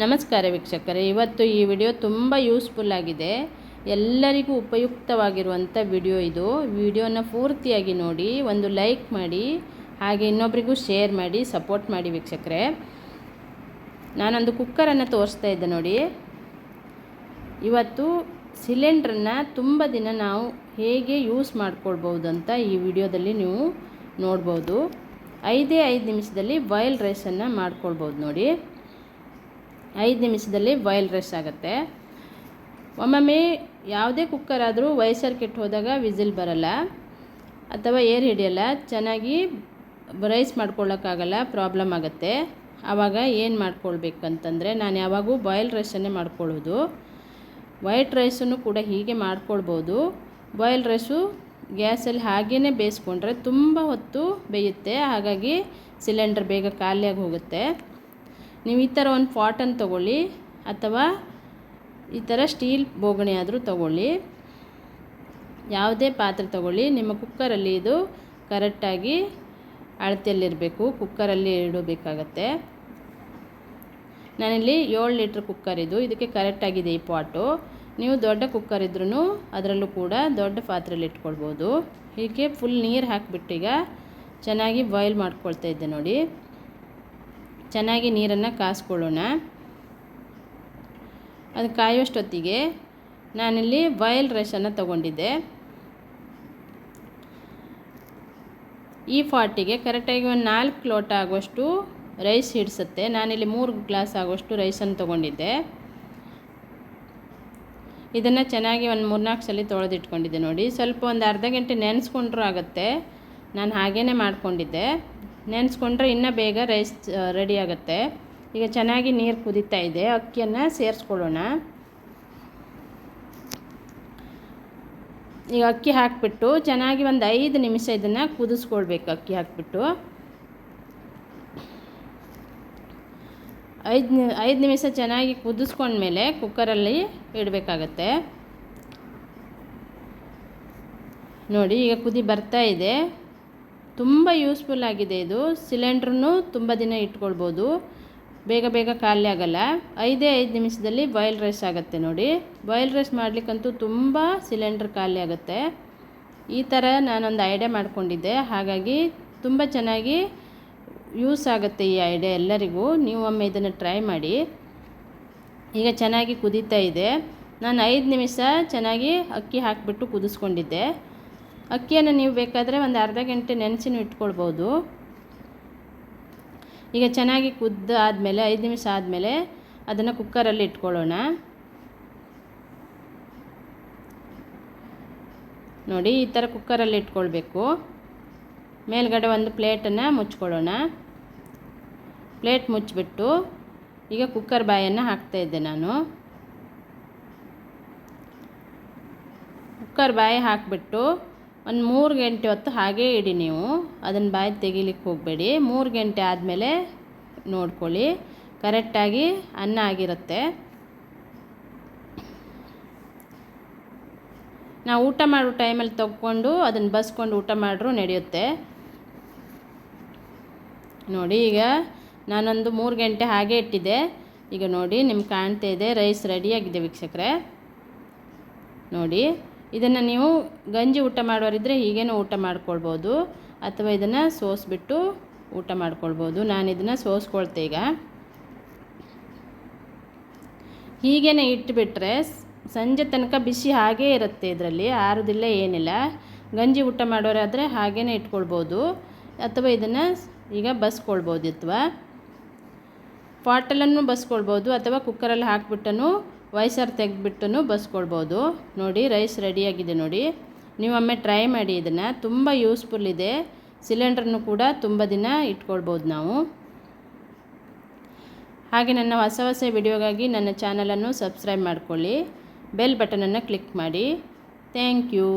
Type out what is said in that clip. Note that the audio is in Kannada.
ನಮಸ್ಕಾರ ವೀಕ್ಷಕರೇ. ಇವತ್ತು ಈ ವಿಡಿಯೋ ತುಂಬ ಯೂಸ್ಫುಲ್ ಆಗಿದೆ. ಎಲ್ಲರಿಗೂ ಉಪಯುಕ್ತವಾಗಿರುವಂಥ ವಿಡಿಯೋ ಇದು. ವಿಡಿಯೋನ ಪೂರ್ತಿಯಾಗಿ ನೋಡಿ, ಒಂದು ಲೈಕ್ ಮಾಡಿ, ಹಾಗೆ ಇನ್ನೊಬ್ರಿಗೂ ಶೇರ್ ಮಾಡಿ ಸಪೋರ್ಟ್ ಮಾಡಿ ವೀಕ್ಷಕರೇ. ನಾನೊಂದು ಕುಕ್ಕರನ್ನು ತೋರಿಸ್ತಾ ಇದ್ದೆ ನೋಡಿ. ಇವತ್ತು ಸಿಲಿಂಡ್ರನ್ನ ತುಂಬ ದಿನ ನಾವು ಹೇಗೆ ಯೂಸ್ ಮಾಡ್ಕೊಳ್ಬೋದು ಅಂತ ಈ ವಿಡಿಯೋದಲ್ಲಿ ನೀವು ನೋಡ್ಬೋದು. ಐದೇ ಐದು ನಿಮಿಷದಲ್ಲಿ ಬಾಯ್ಲ್ ರೈಸನ್ನು ಮಾಡ್ಕೊಳ್ಬೋದು ನೋಡಿ. ಐದು ನಿಮಿಷದಲ್ಲಿ ಬಾಯ್ಲ್ ರೈಸ್ ಆಗುತ್ತೆ. ಒಮ್ಮೊಮ್ಮೆ ಯಾವುದೇ ಕುಕ್ಕರ್ ಆದರೂ ವಯಸ್ಸರ್ ಕೆಟ್ಟು ಹೋದಾಗ ವಿಸಿಲ್ ಬರಲ್ಲ. ಅಥವಾ ಏರ್ ಹಿಡಿಯಲ್ಲ. ಚೆನ್ನಾಗಿ ರೈಸ್ ಮಾಡ್ಕೊಳ್ಳೋಕ್ಕಾಗಲ್ಲ ಪ್ರಾಬ್ಲಮ್ ಆಗುತ್ತೆ. ಆವಾಗ ಏನು ಮಾಡ್ಕೊಳ್ಬೇಕಂತಂದರೆ ನಾನು ಯಾವಾಗೂ ಬಾಯ್ಲ್ ರೈಸನ್ನೇ ಮಾಡ್ಕೊಳ್ಳೋದು. ವೈಟ್ ರೈಸನ್ನು ಕೂಡ ಹೀಗೆ ಮಾಡ್ಕೊಳ್ಬೋದು. ಬಾಯ್ಲ್ ರೈಸು ಗ್ಯಾಸಲ್ಲಿ ಹಾಗೇ ಬೇಯಿಸ್ಕೊಂಡ್ರೆ ತುಂಬ ಹೊತ್ತು ಬೇಯುತ್ತೆ. ಹಾಗಾಗಿ ಸಿಲಿಂಡರ್ ಬೇಗ ಖಾಲಿಯಾಗಿ ಹೋಗುತ್ತೆ. ನೀವು ಈ ಥರ ಒಂದು ಪಾಟನ್ನು ತೊಗೊಳ್ಳಿ ಅಥವಾ ಈ ಥರ ಸ್ಟೀಲ್ ಬೋಗಣಿ ಆದರೂ ತೊಗೊಳ್ಳಿ. ಯಾವುದೇ ಪಾತ್ರೆ ತೊಗೊಳ್ಳಿ. ನಿಮ್ಮ ಕುಕ್ಕರಲ್ಲಿ ಇದು ಕರೆಕ್ಟಾಗಿ ಅಳತೆಯಲ್ಲಿರಬೇಕು. ಕುಕ್ಕರಲ್ಲಿ ಇಡಬೇಕಾಗತ್ತೆ ನಾನಿಲ್ಲಿ ಏಳು ಲೀಟ್ರ್ ಕುಕ್ಕರ್ ಇದು. ಇದಕ್ಕೆ ಕರೆಕ್ಟಾಗಿದೆ ಈ ಪಾಟು. ನೀವು ದೊಡ್ಡ ಕುಕ್ಕರ್ ಇದ್ರೂ ಅದರಲ್ಲೂ ಕೂಡ ದೊಡ್ಡ ಪಾತ್ರೆಯಲ್ಲಿ ಇಟ್ಕೊಳ್ಬೋದು. ಹೀಗೆ ಫುಲ್ ನೀರು ಹಾಕಿಬಿಟ್ಟೀಗ ಚೆನ್ನಾಗಿ ಬಾಯ್ಲ್ ಮಾಡ್ಕೊಳ್ತಾ ಇದ್ದೆ ನೋಡಿ. ಚೆನ್ನಾಗಿ ನೀರನ್ನು ಕಾಸ್ಕೊಳ್ಳೋಣ. ಅದು ಕಾಯೋಷ್ಟೊತ್ತಿಗೆ ನಾನಿಲ್ಲಿ ಬಾಯ್ಲ್ ರೈಸನ್ನು ತಗೊಂಡಿದ್ದೆ. ಈ ಫಾಟಿಗೆ ಕರೆಕ್ಟಾಗಿ ಒಂದು ನಾಲ್ಕು ಲೋಟ ಆಗುವಷ್ಟು ರೈಸ್ ಹಿಡಿಸುತ್ತೆ. ನಾನಿಲ್ಲಿ ಮೂರು ಗ್ಲಾಸ್ ಆಗುವಷ್ಟು ರೈಸನ್ನು ತೊಗೊಂಡಿದ್ದೆ. ಇದನ್ನು ಚೆನ್ನಾಗಿ ಒಂದು ಮೂರ್ನಾಲ್ಕು ಸಲ ತೊಳೆದಿಟ್ಕೊಂಡಿದ್ದೆ ನೋಡಿ. ಸ್ವಲ್ಪ ಒಂದು ಅರ್ಧ ಗಂಟೆ ನೆನೆಸ್ಕೊಂಡ್ರೂ ಆಗುತ್ತೆ. ನಾನು ಹಾಗೇ ಮಾಡ್ಕೊಂಡಿದ್ದೆ. ನೆನೆಸ್ಕೊಂಡ್ರೆ ಇನ್ನೂ ಬೇಗ ರೈಸ್ ರೆಡಿ ಆಗುತ್ತೆ. ಈಗ ಚೆನ್ನಾಗಿ ನೀರು ಕುದೀತಾ ಇದೆ, ಅಕ್ಕಿಯನ್ನು ಸೇರಿಸ್ಕೊಳ್ಳೋಣ. ಈಗ ಅಕ್ಕಿ ಹಾಕಿಬಿಟ್ಟು ಚೆನ್ನಾಗಿ ಒಂದು ಐದು ನಿಮಿಷ ಇದನ್ನು ಕುದಿಸ್ಕೊಳ್ಬೇಕು ಅಕ್ಕಿ ಹಾಕಿಬಿಟ್ಟು. ಐದು ಐದು ನಿಮಿಷ ಚೆನ್ನಾಗಿ ಕುದಿಸ್ಕೊಂಡ್ಮೇಲೆ ಕುಕ್ಕರಲ್ಲಿ ಇಡಬೇಕಾಗತ್ತೆ. ನೋಡಿ, ಈಗ ಕುದಿ ಬರ್ತಾ ಇದೆ. ತುಂಬ ಯೂಸ್ಫುಲ್ ಆಗಿದೆ ಇದು. ಸಿಲಿಂಡ್ರೂ ತುಂಬ ದಿನ ಇಟ್ಕೊಳ್ಬೋದು. ಬೇಗ ಬೇಗ ಖಾಲಿ ಆಗಲ್ಲ. ಐದೇ ಐದು ನಿಮಿಷದಲ್ಲಿ ಬಾಯ್ಲ್ ರೈಸ್ ಆಗುತ್ತೆ ನೋಡಿ. ಬಾಯ್ಲ್ ರೈಸ್ ಮಾಡಲಿಕ್ಕಂತೂ ತುಂಬ ಸಿಲಿಂಡ್ರ್ ಖಾಲಿ ಆಗುತ್ತೆ. ಈ ಥರ ನಾನೊಂದು ಐಡಿಯಾ ಮಾಡಿಕೊಂಡಿದ್ದೆ. ಹಾಗಾಗಿ ತುಂಬ ಚೆನ್ನಾಗಿ ಯೂಸ್ ಆಗುತ್ತೆ ಈ ಐಡಿಯಾ ಎಲ್ಲರಿಗೂ. ನೀವು ಒಮ್ಮೆ ಇದನ್ನು ಟ್ರೈ ಮಾಡಿ. ಈಗ ಚೆನ್ನಾಗಿ ಕುದೀತಾ ಇದೆ. ನಾನು ಐದು ನಿಮಿಷ ಚೆನ್ನಾಗಿ ಅಕ್ಕಿ ಹಾಕಿಬಿಟ್ಟು ಕುದಿಸ್ಕೊಂಡಿದ್ದೆ. ಅಕ್ಕಿಯನ್ನು ನೀವು ಬೇಕಾದರೆ ಒಂದು ಅರ್ಧ ಗಂಟೆ ನೆನೆಸಿನೂ ಇಟ್ಕೊಳ್ಬೋದು. ಈಗ ಚೆನ್ನಾಗಿ ಕುದ್ದ ಆದಮೇಲೆ, ಐದು ನಿಮಿಷ ಆದಮೇಲೆ ಅದನ್ನು ಕುಕ್ಕರಲ್ಲಿ ಇಟ್ಕೊಳ್ಳೋಣ. ನೋಡಿ, ಈ ಥರ ಕುಕ್ಕರಲ್ಲಿ ಇಟ್ಕೊಳ್ಬೇಕು. ಮೇಲ್ಗಡೆ ಒಂದು ಪ್ಲೇಟನ್ನು ಮುಚ್ಕೊಳ್ಳೋಣ. ಪ್ಲೇಟ್ ಮುಚ್ಚಿಬಿಟ್ಟು ಈಗ ಕುಕ್ಕರ್ ಬಾಯನ್ನು ಹಾಕ್ತಾಯಿದ್ದೆ ನಾನು. ಕುಕ್ಕರ್ ಬಾಯಿ ಹಾಕಿಬಿಟ್ಟು ಒಂದು ಮೂರು ಗಂಟೆ ಹೊತ್ತು ಹಾಗೇ ಇಡಿ ನೀವು. ಅದನ್ನು ಬಾಯಿ ತೆಗಿಲಿಕ್ಕೆ ಹೋಗಬೇಡಿ. ಮೂರು ಗಂಟೆ ಆದಮೇಲೆ ನೋಡ್ಕೊಳ್ಳಿ. ಕರೆಕ್ಟಾಗಿ ಅನ್ನ ಆಗಿರುತ್ತೆ. ನಾವು ಊಟ ಮಾಡೋ ಟೈಮಲ್ಲಿ ತಗೊಂಡು ಅದನ್ನು ಬಸ್ಕೊಂಡು ಊಟ ಮಾಡ್ರೂ ನಡೆಯುತ್ತೆ. ನೋಡಿ ಈಗ ನಾನೊಂದು ಮೂರು ಗಂಟೆ ಹಾಗೆ ಇಟ್ಟಿದ್ದೆ. ಈಗ ನೋಡಿ ನಿಮ್ಗೆ ಕಾಣ್ತಾ ಇದೆ. ರೈಸ್ ರೆಡಿಯಾಗಿದೆ ವೀಕ್ಷಕರೇ. ನೋಡಿ. ಇದನ್ನು ನೀವು ಗಂಜಿ ಊಟ ಮಾಡೋರಿದ್ದರೆ ಹೀಗೇನೂ ಊಟ ಮಾಡ್ಕೊಳ್ಬೋದು. ಅಥವಾ ಇದನ್ನು ಸೋಸಿಬಿಟ್ಟು ಊಟ ಮಾಡ್ಕೊಳ್ಬೋದು. ನಾನು ಇದನ್ನು ಸೋಸ್ಕೊಳ್ತೆ ಈಗ. ಹೀಗೇನೆ ಇಟ್ಬಿಟ್ರೆ ಸಂಜೆ ತನಕ ಬಿಸಿ ಹಾಗೇ ಇರುತ್ತೆ ಇದರಲ್ಲಿ, ಆರೋದಿಲ್ಲ ಏನಿಲ್ಲ. ಗಂಜಿ ಊಟ ಮಾಡೋರಾದರೆ ಹಾಗೇ ಇಟ್ಕೊಳ್ಬೋದು. ಅಥವಾ ಇದನ್ನು ಈಗ ಬಸ್ಕೊಳ್ಬೋದು ಅಥವಾ ಪಾಟಲನ್ನು ಬಸ್ಕೊಳ್ಬೋದು ಅಥವಾ ಕುಕ್ಕರಲ್ಲಿ ಹಾಕ್ಬಿಟ್ಟನು ವಯಸ್ಸಾರು ತೆಗೆದ್ಬಿಟ್ಟು ಬಸ್ಕೊಳ್ಬೋದು ನೋಡಿ, ರೈಸ್ ರೆಡಿಯಾಗಿದೆ ನೋಡಿ. ನೀವೊಮ್ಮೆ ಟ್ರೈ ಮಾಡಿ, ಇದನ್ನು ತುಂಬ ಯೂಸ್ಫುಲ್ ಇದೆ. ಸಿಲಿಂಡ್ರನ್ನು ಕೂಡ ತುಂಬ ದಿನ ಇಟ್ಕೊಳ್ಬೋದು ನಾವು. ಹಾಗೆ ನನ್ನ ಹೊಸ ಹೊಸ ವಿಡಿಯೋಗಾಗಿ ನನ್ನ ಚಾನಲನ್ನು ಸಬ್ಸ್ಕ್ರೈಬ್ ಮಾಡಿಕೊಳ್ಳಿ. ಬೆಲ್ ಬಟನನ್ನು ಕ್ಲಿಕ್ ಮಾಡಿ. Thank you.